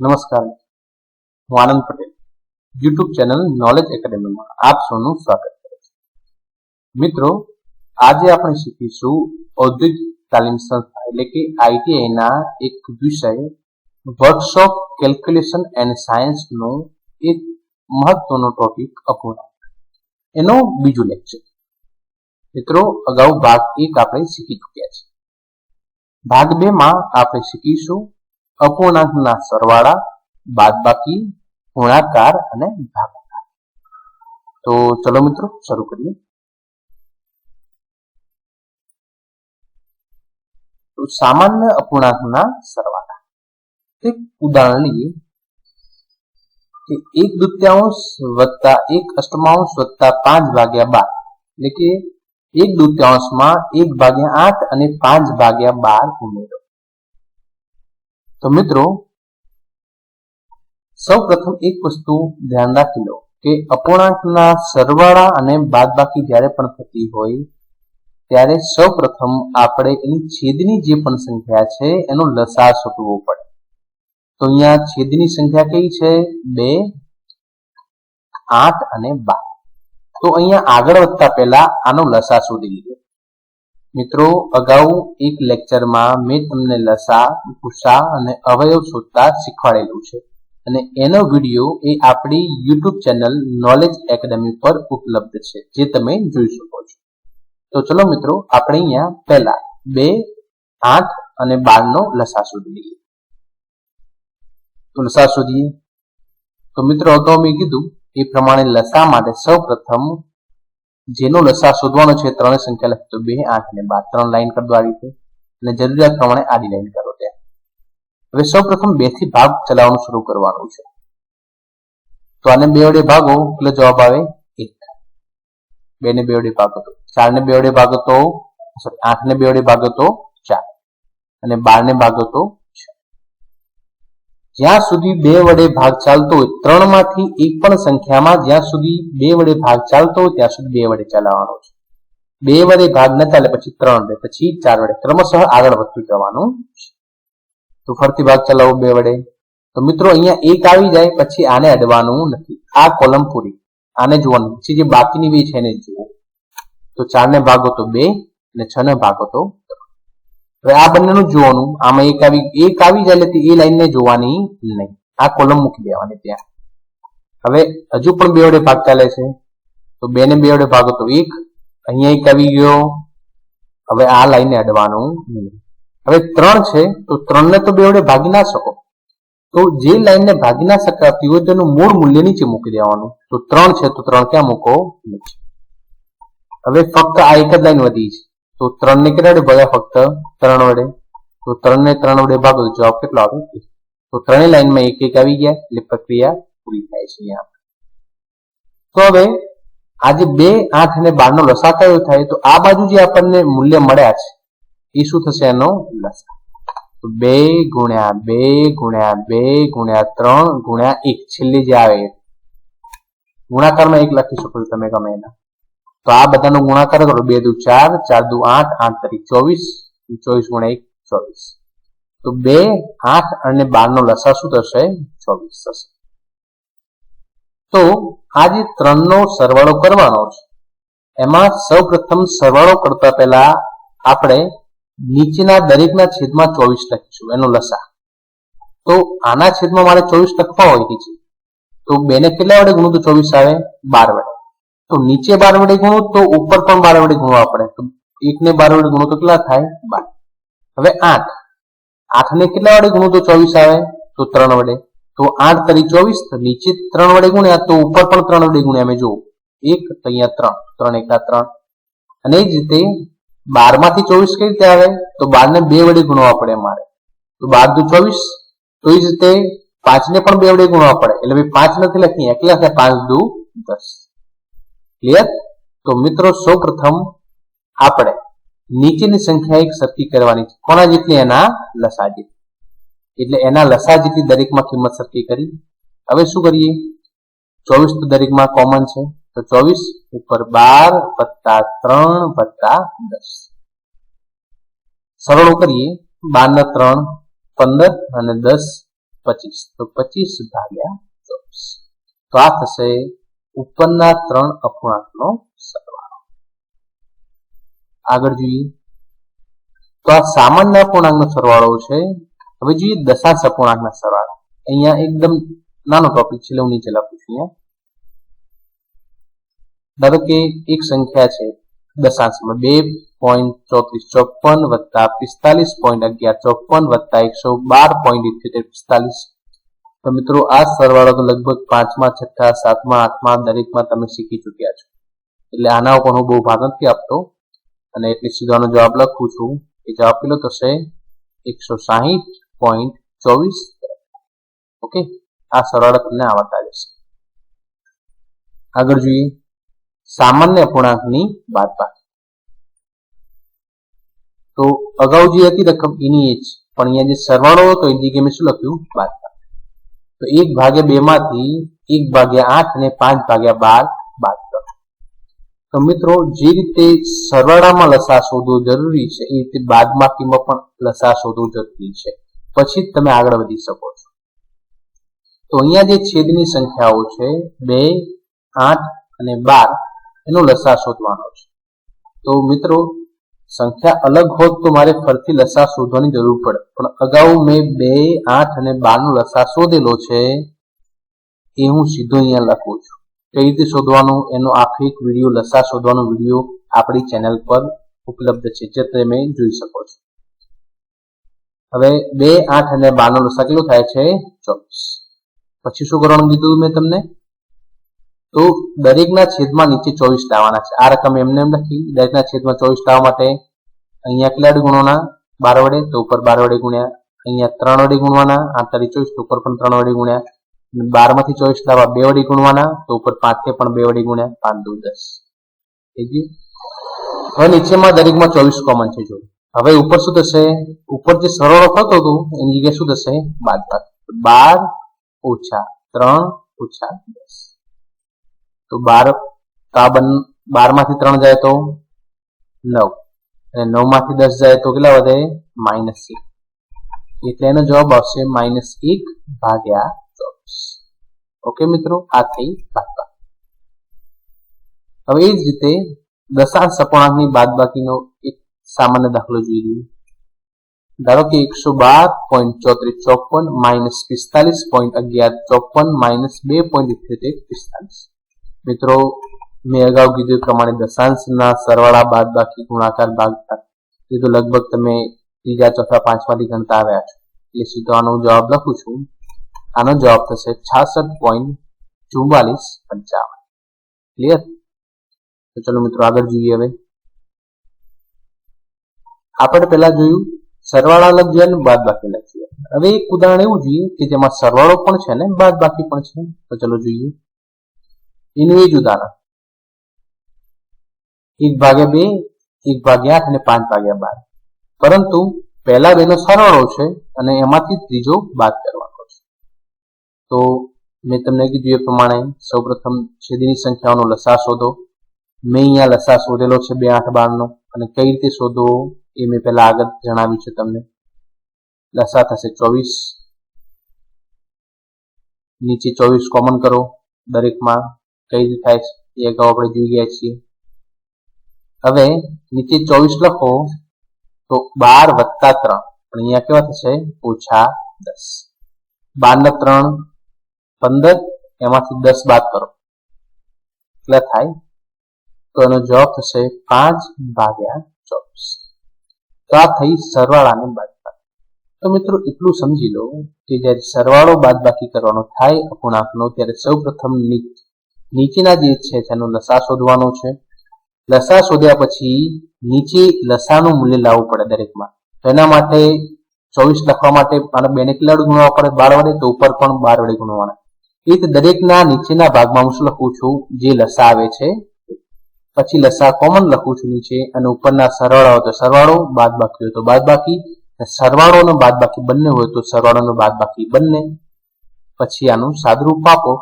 નમસ્કાર. હું Anand Patel. YouTube channel knowledge એકેડેમીમાં આપ સૌનું સ્વાગત કરે છે. મિત્રો, આજે આપણે શીખીશું ઔદ્યોગિક તાલીમ સંસ્થા, એટલે કે આઈટીઆઈના એક વિષય વર્કશોપ કેલ્ક્યુલેશન એન્ડ સાયન્સ નો એક મહત્વનો ટોપિક અપૂર્ણાંક એનો બીજું લેક્ચર મિત્રો, અગાઉ ભાગ એક આપણે શીખી ચૂક્યા છે. ભાગ બે માં આપણે શીખીશું અપૂર્ણાંકના સરવાળા, બાદબાકી, ગુણાકાર અને ભાગાકાર. તો ચલો મિત્રો, શરૂ કરીએ. તો સામાન્ય અપૂર્ણાંકના સરવાળા. એક ઉદાહરણ લઈએ કે એક દુત્યાંશ વત્તા એક અષ્ટમાંશ વત્તા પાંચ ભાગ્યા બાર. એટલે કે એક દુત્યાંશમાં એક ભાગ્યા આઠ અને પાંચ ભાગ્યા બાર ઉમેરો. તો મિત્રો સૌ પ્રથમ એક વસ્તુ ધ્યાન રાખી લો કે અપૂર્ણાંકના સરવાળા અને બાદબાકી જ્યારે પણ થતી હોય, ત્યારે સૌ પ્રથમ આપણે એની છેદની જે પણ સંખ્યા છે, એનો લસા શોધવો પડે. તો અહીંયા છેદની સંખ્યા કઈ છે? બે, આઠ અને બાર. તો અહીંયા આગળ વધતા પહેલા આનો લસા શોધી લીધો. મિત્રો, અગાઉ એક લેક્ચરમાં મેં તમને લસા ભૂસા અને અવયવ શોધતા શીખવાડેલું છે. અને એનો વીડિયો એ આપણી યુટ્યુબ ચેનલ નોલેજ એકેડમી પર ઉપલબ્ધ છે, જે તમે જોઈ શકો છો. તો ચલો મિત્રો, આપણે અહીંયા પહેલા બે, આઠ અને બાર નો લસા શોધી લઈએ તો લસા શોધીએ. તો મિત્રો, અગાઉ મેં કીધું એ પ્રમાણે લસા માટે સૌ પ્રથમ જેનો લસા શોધવાનો છે ત્રણ સંખ્યા લખી તો બે, આઠ અને બાર. ત્રણ લાઈન કરી આ રીતે. અને જરૂરિયાત પ્રમાણે આડી લાઈન કરો ત્યાં હવે સૌ પ્રથમ બેથી ભાગ ચલાવવાનું શરૂ કરવાનું છે. તો આને બે વડે ભાગો એટલે જવાબ આવે? એક. બે ને બે વડે ભાગો તો ચાર ને બે વડે ભાગો તો સોરી, આઠ ને બે વડે ભાગો તો ચાર. અને બાર ને ભાગો તો જ્યાં સુધી બે વડે ભાગ ચાલતો હોય ત્રણમાંથી એક પણ સંખ્યામાં જ્યાં સુધી બે વડે ભાગ ચાલતો હોય, ત્યાં સુધી બે વડે ચલાવવાનો છે. બે વડે ભાગ ન ચાલે પછી ત્રણ વડે પછી ચાર વડે. ક્રમશઃ આગળ વધતું જવાનું છે. તો ફરતી ભાગ ચલાવો બે વડે. તો મિત્રો, અહીંયા એક આવી જાય, પછી આને અડવાનું નથી. આ કોલમ પૂરી. આને જોવાનું. પછી જે બાકીની બે છે એને જુઓ. તો ચાર ને ભાગો તો બે, અને છ ને ભાગો તો હવે આ બંનેનું જોવાનું. આમાં એક આવી એક આવી જાય એટલે એ લાઈનને જોવાની નહીં. આ કોલમ મૂકી દેવાની ત્યાં. હવે હજુ પણ બે વડે ભાગ ચાલે છે. તો બે ને બે વડે ભાગો તો એક અહીંયા એક આવી ગયો. હવે આ લાઈનને અડવાનું નહીં. હવે ત્રણ છે, તો ત્રણને તો બે વડે ભાગી ના શકો. તો જે લાઈનને ભાગી ના શકાતી હોય તેનું મૂળ મૂલ્ય નીચે મૂકી દેવાનું. તો ત્રણ છે, તો ત્રણ ક્યાં મૂકો? હવે ફક્ત આ એક જ લાઈન વધી છે. તો ત્રણ ને કેટલા વડે ભાગ્યા? ફક્ત ત્રણ વડે. તો ત્રણ ને ત્રણ વડે ભાગો તો જવાબ કેટલો આવે? તો ત્રણેય લાઈનમાં એક એક આવી ગયા એટલે પ્રક્રિયા પૂરી થાય છે તો હવે આજે બે, આઠ અને બાર નો લસા કયો થાય? તો આ બાજુ જે આપણને મૂલ્ય મળ્યા છે, એ શું થશે એનો લસા? તો બે ગુણ્યા બે ગુણ્યા બે ગુણ્યા ત્રણ ગુણ્યા એક. છેલ્લી જે આવે, ગુણાકારમાં એક લખી શકો છો તમે ગમે એના. તો આ બધાનો ગુણાકાર કરો. બે દુ ચાર ચાર દુ આઠ આઠ તરીક ચોવીસ ચોવીસ ગુણ્યા એક, ચોવીસ. તો બે, આઠ અને બાર નો લસા શું થશે? ચોવીસ થશે. તો આ જે ત્રણ સરવાળો કરવાનો છે. એમાં સૌ પ્રથમ સરવાળો કરતા પહેલા આપણે નીચેના દરેકના છેદમાં ચોવીસ લખીશું. એનો લસા. તો આના છેદમાં મારે ચોવીસ લખવા હોય છે? તો બેને કેટલા વડે ગુણું તો ચોવીસ આવે? બાર વડે. તો નીચે બાર વડે ગુણો તો ઉપર પણ બાર વડે ગુણવા પડે એક ને બાર વડે ગુણો તો કેટલા થાય? બાર. હવે આઠ. આઠ ને કેટલા વડે ગુણો તો ચોવીસ આવે? તો ત્રણ વડે. તો આઠ તરી ચોવીસ નીચે ત્રણ વડે ગુણ્યા તો ઉપર પણ ત્રણ વડે ગુણ્યા. અમે જુઓ. એક તો અહીંયા ત્રણ. ત્રણ એકા ત્રણ. અને એ જ રીતે બારમાંથી ચોવીસ કઈ રીતે આવે? તો બાર ને બે વડે ગુણવા પડે અમારે તો બાર દુ ચોવીસ. તો એ જ રીતે પાંચ ને પણ બે વડે ગુણવા પડે એટલે ભાઈ પાંચ નથી લખી. એકલા થાય પાંચ દુ દસ. ક્લિયર તો મિત્રો સૌ પ્રથમ આપણે નીચેની સંખ્યા એક સરખી કરવાની છે. કોના જેટલી એના લસા જેટલી એટલે એના લસા જેટલી દરેકમાં કિંમત સરખી કરી. હવે શું કરીએ? ચોવીસ તો દરેકમાં કોમન છે. તો ચોવીસ ઉપર બાર વત્તા ત્રણ વત્તા દસ. સરળો કરીએ. બાર ને ત્રણ પંદર અને દસ પચીસ. તો પચીસ ભાગ્યા ચોવીસ. તો આ થશે ઉપરના ત્રણ અપૂર્ણાંકનો સરવાળો. આગળ જોઈએ. તો આ સામાન્ય અપૂર્ણાંકનો સરવાળો છે. હવે જોઈએ દશાંશ અપૂર્ણાંકના સરવાળા. અહીંયા એકદમ નાનો ટોપિક છે હું નીચે લખું છું અહીંયા. ધારો કે એક સંખ્યા છે દશાંશમાં બે પોઈન્ટ ચોત્રીસ ચોપન વત્તા પિસ્તાલીસ પોઈન્ટ અગિયાર ચોપન વત્તા એકસો બાર પોઈન્ટ ઇઠ્યોતેર પિસ્તાલીસ તો મિત્રો, આ સરવાળો તો લગભગ પાંચમા, છઠ્ઠા, સાતમા, આઠમા, દરેકમાં તમે શીખી ચૂક્યા છો. એટલે આના ઉપર હું બહુ ભાર નથી આપતો. અને એટલે સીધાનો જવાબ લખું છું. એ જવાબ કેટલો થશે? એકસો સાહીઠ પોઈન્ટ ચોવીસ. ઓકે? આ સરવાળો તમને આવડતા જશે આગળ જોઈએ. સામાન્ય અપૂર્ણાંકની બાદબાકી તો અગાઉ જે હતી રકમ એની એ જ, પણ અહીંયા જે સરવાળો હતો એ જગ્યાએ મેં શું લખ્યું? બાદબાકી તો એક ભાગ્યા બે માંથી એક ભાગ્યા આઠ અને પાંચ ભાગ્યા બાર બાદ કરો તો મિત્રો, જે રીતે સરવાળામાં લસા શોધવો જરૂરી છે, એ રીતે બાદબાકીમાં પણ લસા શોધવું જરૂરી છે. પછી જ તમે આગળ વધી શકો છો. તો અહીંયા જે છેદની સંખ્યાઓ છે, બે, આઠ અને બાર, એનો લસા શોધવાનો છે. તો મિત્રો સંખ્યા અલગ હોત તો મારે ફરતી લસા શોધવાની જરૂર પડે. પણ અગાઉ મેં બે, આઠ અને બાર નો લસા શોધેલો છે, એ હું સીધો અહીંયા લખું છું. કઈ રીતે શોધવાનું? એનો આખો એક વીડિયો, લસા શોધવાનો વીડિયો આપણી ચેનલ પર ઉપલબ્ધ છે, જે તમે જોઈ શકો છો. હવે બે, આઠ અને બાર નો લસા કેટલો થાય છે? ચોવીસ. પછી શું કરવાનું કીધું મેં તમને? તો દરેકના છેદમાં નીચે ચોવીસ લાવવાના છે. આ રકમ એમને એમ લખી, દરેકના છેદમાં ચોવીસ લાવવા માટે અહીંયા કેટલા વડે ગુણવાના બાર વડે, તો ઉપર બાર વડે ગુણ્યા. અહીંયા ત્રણ વડે ગુણવાના, આ તરી ચોવીસ, તો ઉપર પણ ત્રણ વડે ગુણ્યા. બારમાંથી ચોવીસ લાવવા બે વડે ગુણવાના, તો ઉપર પાંચથી પણ બે વડે ગુણ્યા, પાંચ દુ દસ. હવે નીચેમાં દરેકમાં ચોવીસ કોમન છે જો હવે ઉપર શું થશે? ઉપર જે સરવાળો થતો હતો, એની જગ્યાએ શું થશે? બાદ બાર ઓછા ત્રણ ઓછા તો બાર બારમાંથી ત્રણ જાય તો નવ. અને નવમાંથી દસ જાય તો કેટલા વધે? માઇનસ એક. એટલે એનો જવાબ આવશે માઇનસ એક ભાગ્યા ચોવીસ. ઓકે મિત્રો? આ થઈ બાદબાકી હવે એ જ રીતે દશાંશ સપૂર્ણાંકની બાદબાકીનો એક સામાન્ય દાખલો જોઈ લઈએ. ધારો કે એકસો બાર પોઈન્ટ ચોત્રીસ ચોપન માઇનસ પિસ્તાલીસ પોઈન્ટ અગિયાર ચોપન માઇનસ બે પોઈન્ટ ઇઠ્યોતેર પિસ્તાલીસ. મિત્રો, મેં અગાઉ કીધું પ્રમાણે દશાંશના સરવાળા બાદ બાકી ગુણાકાર ભાગાકાર એ તો લગભગ તમે ત્રીજા, ચોથા, પાંચમાંથી ગણતા આવ્યા છો. એટલે સીધો આનો જવાબ લખું છું. આનો જવાબ થશે છાસઠ પોઈન્ટ ચુમ્બાલીસ પંચાવન. ક્લિયર તો ચલો મિત્રો આગળ જોઈએ હવે. આપણે પેલા જોયું, સરવાળા લખીએ અને બાદ બાકી લખીએ. હવે એક ઉદાહરણ એવું જોઈએ કે જેમાં સરવાળો પણ છે ને, બાદ બાકી પણ છે. તો ચલો જોઈએ. એનું એ ઉદાહરણ એક ભાગ્યા બે એક ભાગ્યા આઠ અને પાંચ ભાગ્યા બાર પરંતુ પહેલા બેનો સરવાળો છે અને એમાંથી ત્રીજો બાદ કરવાનો છે તો મેં તમને કીધું એ પ્રમાણે સૌપ્રથમ છેદની સંખ્યાઓનો લસા શોધો મેં અહીંયા લસા શોધેલો છે બે આઠ બારનો અને કઈ રીતે શોધવો એ મેં પહેલા આગળ જણાવ્યું છે તમને લસા થશે ચોવીસ નીચે ચોવીસ કોમન કરો દરેકમાં કઈ રીતે થાય છે એ અગાઉ આપણે જોઈ ગયા છીએ. હવે નીચે ચોવીસ લખો તો બાર વત્તા ત્રણ. અહીંયા કેવા થશે? ઓછા દસ. બાર ને ત્રણ, પંદર, એમાંથી દસ બાદ કરો. એટલે થાય? તો એનો જવાબ થશે પાંચ ભાગ્યા ચોવીસ. તો આ થઈ સરવાળાને બાદબાકી. તો મિત્રો એટલું સમજી લો કે જ્યારે સરવાળો બાદબાકી કરવાનો થાય અપૂર્ણાંકનો, ત્યારે સૌ પ્રથમ નીચેના જે છે તેનો લસા શોધવાનો છે. લસા શોધ્યા પછી નીચે લસાનું મૂલ્ય લાવવું પડે દરેકમાં. તો એના માટે ચોવીસ લખવા માટે મારે બેને કેટલા ગુણવા પડે? બાર વડે? તો ઉપર પણ બાર વડે ગુણવાના. એ રીતે દરેકના નીચેના ભાગમાં હું શું લખું છું? જે લસા આવે છે. પછી લસા કોમન લખું છું નીચે અને ઉપરના સરવાળા હોય તો સરવાળો બાદ બાકી હોય તો બાદ બાકી સરવાળો અને બાદ બાકી બંને હોય તો સરવાળો અને બાદ બાકી બંને. પછી આનું સાદરૂપ આપો.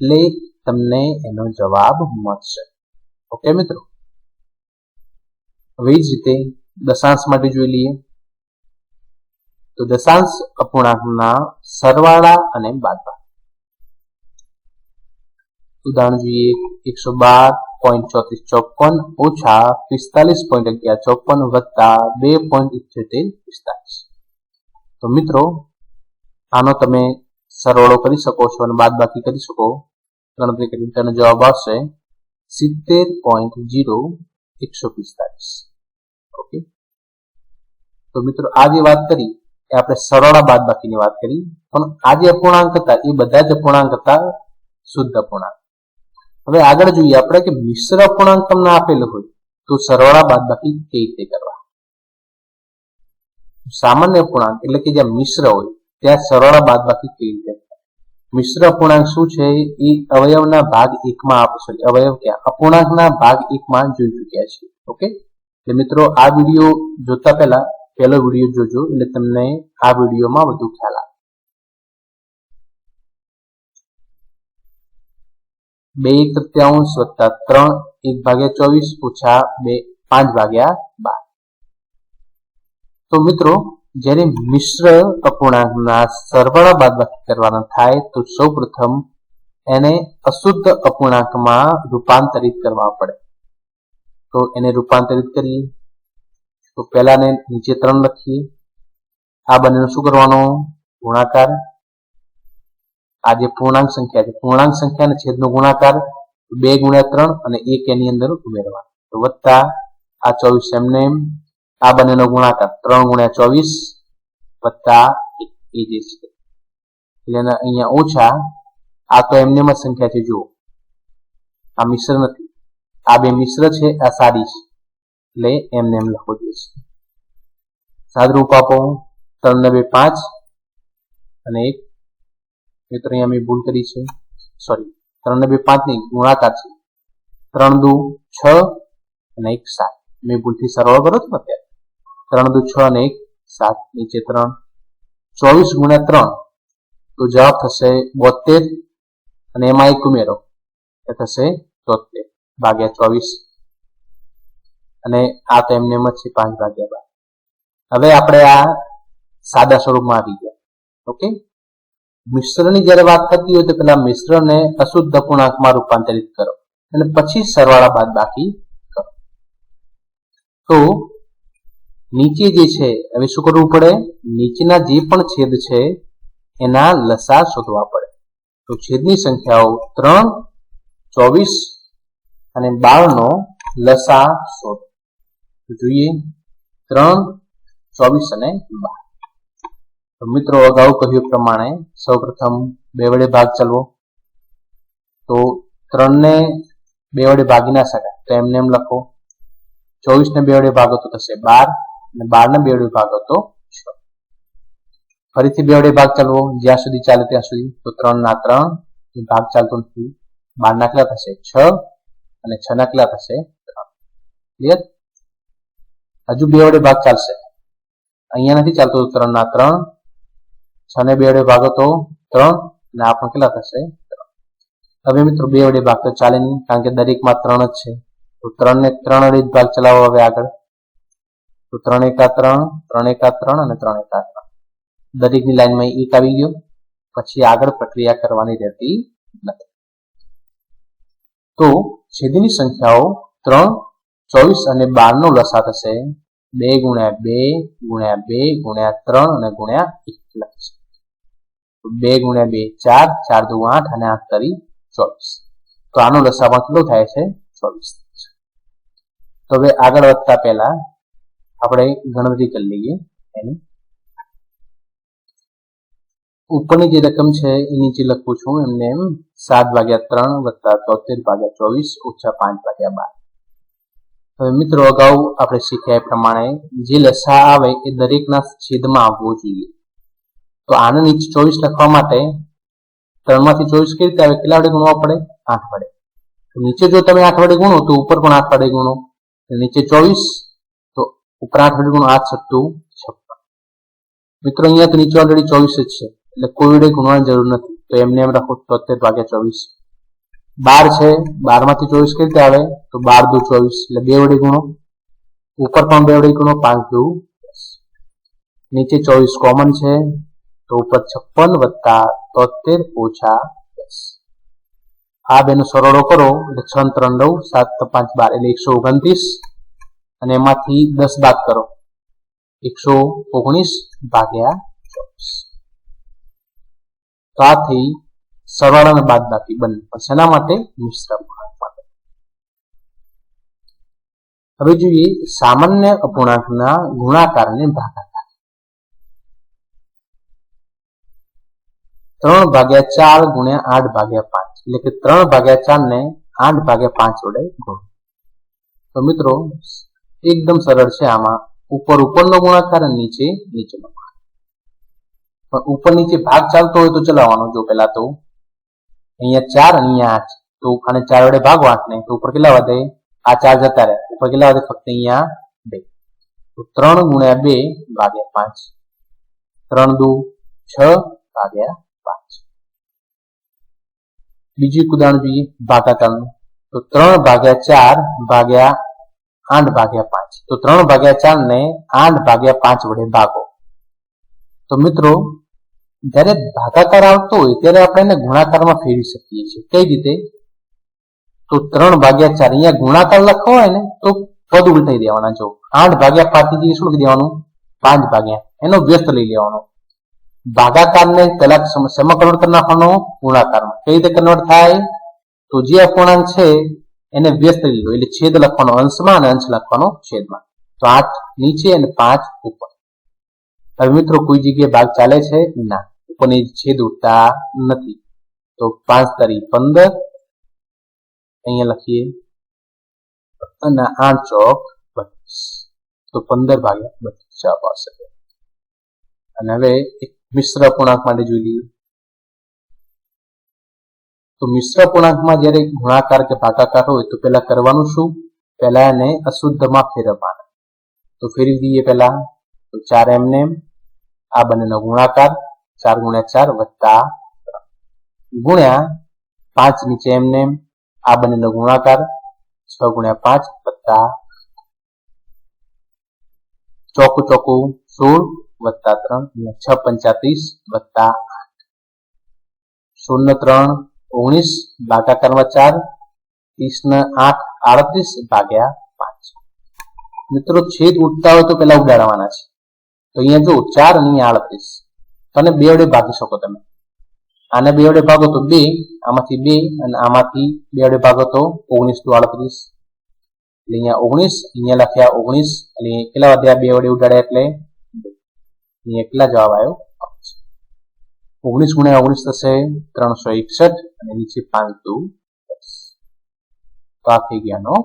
એટલે તમને એનો જવાબ મળશે. ઓકે મિત્રો? હવે જ રીતે દશાંશ માટે જોઈ લઈએ. તો દશાંશ અપૂર્ણાંકના સરવાળા અને બાદબાકી. ઉદાહરણ જોઈએ એકસો બાર પોઈન્ટ ચોત્રીસ ચોપન, ઓછા પિસ્તાલીસ પોઈન્ટ અગિયાર ચોપન વત્તા બે પોઈન્ટ ઇઠ્યોતેર પિસ્તાલીસ. તો મિત્રો, આનો તમે સરવાળો કરી શકો છો અને બાદબાકી કરી શકો. ગણતરી કરી તેનો જવાબ આવશે સિત્તેર પોઈન્ટ જીરો એકસો પિસ્તાલીસ ઓકે? તો મિત્રો આ વાત કરી, એ આપણે સરળ બાદ બાકીની વાત કરી, પણ આ જે અપૂર્ણાંક હતા, એ બધા જ અપૂર્ણાંક હતા શુદ્ધ અપૂર્ણાંક. હવે આગળ જોઈએ આપણે કે મિશ્ર અપૂર્ણાંક તમને આપેલું હોય, તો સરવાળા બાદ બાકી કઈ રીતે કરવા? સામાન્ય અપૂર્ણાંક, એટલે કે જ્યાં મિશ્ર હોય, ત્યાં સરવાળા બાદ બાકી કઈ રીતે? મિશ્ર અપૂર્ણાંક શું છે? એ અવયવના ભાગ એકમાં આપ સોરી અવયવ ક્યાં? અપૂર્ણાંકના ભાગ એકમાં જોઈ ચુક્યા છે. ઓકે? એટલે મિત્રો, આ વીડિયો જોતા પહેલા પહેલો વીડિયો જોજો એટલે તમને આ વિડીયોમાં વધુ ખ્યાલ આવે. બે તૃતીયાંશ વત્તા ત્રણ એક ભાગ્યા ચોવીસ ઓછા બે પાંચ ભાગ્યા બાર. તો મિત્રો જ્યારે મિશ્ર અપૂર્ણાંકના સરવાળા બાદબાકી કરવાના થાય તો સૌ પ્રથમ એને અશુદ્ધ અપૂર્ણાંકમાં રૂપાંતરિત કરવા પડે. તો એને રૂપાંતરિત કરીએ. તો પહેલાને નીચે ત્રણ લખીએ. આ બંનેનો શું કરવાનો? ગુણાકાર. આ જે પૂર્ણાંક સંખ્યા છે, પૂર્ણાંક સંખ્યા અને છેદનો ગુણાકાર, બે ગુણ્યા ત્રણ અને એક એની અંદર ઉમેરવા તો વત્તા આ ચોવીસ એમને એમ આ બંનેનો ગુણાકાર ત્રણ ગુણ્યા ચોવીસ વત્તા એ જે છે. એટલે અહીંયા ઓછા, આ તો એમને જ સંખ્યા છે, જુઓ. આ મિશ્ર નથી. આ બે મિશ્ર છે, આ સારી છે. એટલે એમને એમ લખવો જોઈએ સાદરૂપ આપો, ત્રણ ને બે પાંચ અને એક. મિત્રો અહીંયા મેં ભૂલ કરી છે. સોરી ત્રણ ને બે પાંચની ગુણાકાર છે. ત્રણ દુ છ અને એક સાત. મેં ભૂલથી સરવાળો કર્યો હતો અત્યારે? ત્રણ દુ છ અને એક સાત નીચે ત્રણ. ચોવીસ ગુણ્યા ત્રણ. તો જવાબ થશે બોતેર અને એમાં એક ઉમેરો. એ થશે તોતેર ભાગ્યા ચોવીસ. અને આ તો એમને એમ જ છે પાંચ ભાગ્યા બાર. હવે આપણે આ સાદા સ્વરૂપમાં આવી ગયા. ઓકે? મિશ્રની જ્યારે વાત થતી હોય તો પેલા મિશ્રને અશુદ્ધ પૂર્ણાંકમાં રૂપાંતરિત કરો. અને પછી સરવાળા બાદ બાકી કરો. તો નીચે જે છે, હવે શું કરવું પડે? નીચેના જે પણ છેદ છે, એના લસા શોધવા પડે. તો છેદની સંખ્યાઓ ત્રણ, ચોવીસ અને બાર નો લસા શોધ જોઈએ, ત્રણ, ચોવીસ અને બાર. તો મિત્રો, અગાઉ કહ્યું પ્રમાણે સૌપ્રથમ બે વડે ભાગ ચલવો. તો ત્રણને બે વડે ભાગી ના શકાય, તો એમને એમ લખો. ચોવીસ ને બે વડે ભાગો તો થશે બાર. અને બાર ને બે વડે ભાગો તો છ ફરીથી બે વડે ભાગ ચાલવો. જ્યાં સુધી ચાલે ત્યાં સુધી. તો ત્રણ ના ત્રણ. ભાગ ચાલતો નથી. બાર ના કેટલા થશે? છ. અને છ ના કેટલા થશે? ત્રણ. ક્લિયર હજુ બે વડે ભાગ ચાલશે. અહીંયા નથી ચાલતો ત્રણ ના ત્રણ. છ ને બે વડે ભાગો તો ત્રણ. અને આ પણ કેટલા થશે? હવે મિત્રો બે વડે ભાગ તો ચાલે નહીં. કારણ કે દરેકમાં ત્રણ જ છે. તો ત્રણ ને ત્રણ વડે ભાગ ચલાવો હવે આગળ. તો ત્રણ એકા ત્રણ ત્રણ એકા ત્રણ અને ત્રણ એકા ત્રણ. દરેકની લાઈનમાં એક આવી ગયો. પછી આગળ પ્રક્રિયા કરવાની રહેતી નથી. તો છેદની સંખ્યાઓ ત્રણ, ચોવીસ અને બાર નો લસા થશે. બે ગુણ્યા બે ગુણ્યા બે, ગુણ્યા ત્રણ અને ગુણ્યા એક લખીશું. બે ગુણ્યા બે, ચાર ચાર દુ આઠ અને આઠ તરી ચોવીસ. તો આનો લસામાં કેટલો થાય છે? ચોવીસ તો હવે આગળ વધતા પહેલા આપણે ગણતરી કરી લઈએ. એની. ઉપરની જે રકમ છે, એ નીચે લખું છું. એમને એમ, સાત ભાગ્યા ત્રણ વત્તા તોતેર ભાગ્યા ચોવીસ ઓછા પાંચ ભાગ્યા બાર. હવે મિત્રો, અગાઉ આપણે શીખ્યા એ પ્રમાણે જે લસા આવે એ દરેકના છેદમાં આવવો જોઈએ. તો આને નીચે ચોવીસ લખવા માટે ત્રણમાંથી ચોવીસ કઈ રીતે આવે? કેટલા વડે ગુણવા પડે? આઠ વડે. નીચે જો તમે આઠ વડે ગુણો, તો ઉપર પણ આઠ વડે ગુણો. નીચે ચોવીસ તો ઉપર આઠ સત્તુ છપ્પન મિત્રો, અહીંયા તો નીચે ઓલરેડી ચોવીસ જ છે, એટલે કોઈ વડે ગુણવાની જરૂર નથી. તો એમને એમ રાખો તોતેર ભાગ્યા ચોવીસ. બાર છે બારમાંથી ચોવીસ કઈ રીતે આવે? તો બાર દુ ચોવીસ, એટલે બે વડે ગુણો. ઉપર પણ બે વડે ગુણો, પાંચ દુ નીચે ચોવીસ કોમન છે, તો ઉપર છપ્પન વત્તા તોતેર ઓછા દસ. આ બેનો સરવાળો કરો, એટલે છ ત્રણ નવ સાત પાંચ બાર, એટલે એકસો ઓગણત્રીસ. અને એમાંથી દસ બાદ કરો. એકસો ઓગણીસ ભાગ્યા ચોવીસ. તો આ સરવાળા અને બાદ બાકી બંને. પણ શેના માટે? મિશ્ર માટે. હવે જોઈએ સામાન્ય અપૂર્ણાંકના ગુણાકારને ભાગાકાર. ત્રણ ભાગ્યા ચાર ગુણ્યા આઠ ભાગ્યા પાંચ. એટલે કે ત્રણ ભાગ્યા ચાર ને આઠ ભાગ્યા પાંચ વડે ગુણ. તો મિત્રો એકદમ સરળ છે આમાં. ઉપર, ઉપરનો ગુણાકાર અને નીચે, નીચેનો પણ ઉપર, નીચે ભાગ ચાલતો હોય તો ચલાવવાનો, જો પેલા તો. અહીંયા ચાર અહીંયા આઠ. તો આને ચાર વડે ભાગો આઠ ને તો ઉપર કેટલા વધે? આ ચાર જતા રહે. ઉપર કેટલા વધે? ફક્ત અહીંયા બે. તો ત્રણ ગુણ્યા બે ભાગ્યા પાંચ. ત્રણ દુ છ ભાગ્યા પાંચ. બીજું એક ઉદાહરણ જોઈએ ભાગાકારનું તો ત્રણ ભાગ્યા ચાર ભાગ્યા આઠ ભાગ્યા પાંચ. તો ત્રણ ભાગ્યા ચાર ને આઠ ભાગ્યા પાંચ વડે ભાગો. તો મિત્રો, જ્યારે ભાગાકાર આવતો હોય, ત્યારે આપણે એને ગુણાકારમાં ફેરવી શકીએ છીએ. કઈ રીતે? તો ત્રણ ભાગ્યા ચાર, અહીંયા ગુણાકાર લખવો હોય ને, તો પદ ઉલટાઈ દેવાના. જો આઠ ભાગ્યા પાંચથી શું લખી દેવાનું? પાંચ ભાગ્યા. એનો વ્યસ્ત લઈ લેવાનો. ભાગાકારને પેલા કન્વર્ટ કરી નાખવાનો ગુણાકારમાં. કઈ રીતે કન્વર્ટ થાય? તો જે અપૂર્ણાંક છે એને વ્યસ્ત લીધો એટલે છેદ લખવાનો અંશમાં અને અંશ લખવાનો છેદમાં. તો આઠ નીચે અને પાંચ ઉપર. હવે મિત્રો કોઈ જગ્યાએ ભાગ ચાલે છે? ના. ઉપરની છેદ ઉઠતા નથી. તો પાંચ તારીખ પંદર. અહીંયા લખીએ. અને આઠ ચોક બત્રીસ. તો પંદર ભાગ્યા બત્રીસ. જવાબ આવશે અને હવે એક મિશ્ર પૂર્ણાંક માટે જોઈ લઈએ. તો મિશ્ર પૂર્ણાંકમાં જ્યારે ગુણાકાર કે ભાગાકાર હોય તો પેલા કરવાનું શું? પહેલા એને અશુદ્ધમાં ફેરવવાના. તો ફેરવી દઈએ પહેલા. તો ચાર એમને આ બંનેનો ગુણાકાર ચાર ગુણ્યા ચાર વત્તા ગુણ્યા પાંચ નીચે એમ. ને આ બંનેનો ગુણાકાર છ ગુણ્યા પાંચ વત્તા ચોકું ચોકું સોળ વત્તા ત્રણ છ પંચાત્રીસ વત્તા આઠ. શૂન્ય ત્રણ ઓગણીસ ભાગાકારમાં ચાર ત્રીસના આઠ, આડત્રીસ ભાગ્યા પાંચ. મિત્રો છેદ ઉઠતા હોય તો પેલા ઉડાડવાના છે. તો અહીંયા જો ચાર અને અહીંયા આડત્રીસ. તને બે વડે ભાગી શકો તમે. આને બે વડે ભાગો તો બે, આમાંથી બે અને આમાંથી બે વડે ભાગો તો ઓગણીસ ટુ આડત્રીસ. એટલે અહીંયા ઓગણીસ, અહીંયા લખ્યા ઓગણીસ, એટલે કેટલા વધ્યા? બે વડે ઉડાડ્યા એટલે? અહીંયા કેટલા જવાબ આવ્યો? ઓગણીસ ગુણ્યા ઓગણીસ થશે, ત્રણસો એકસઠ, અને નીચે પાંચ દુ. દસ તો આ થઈ ગયાનો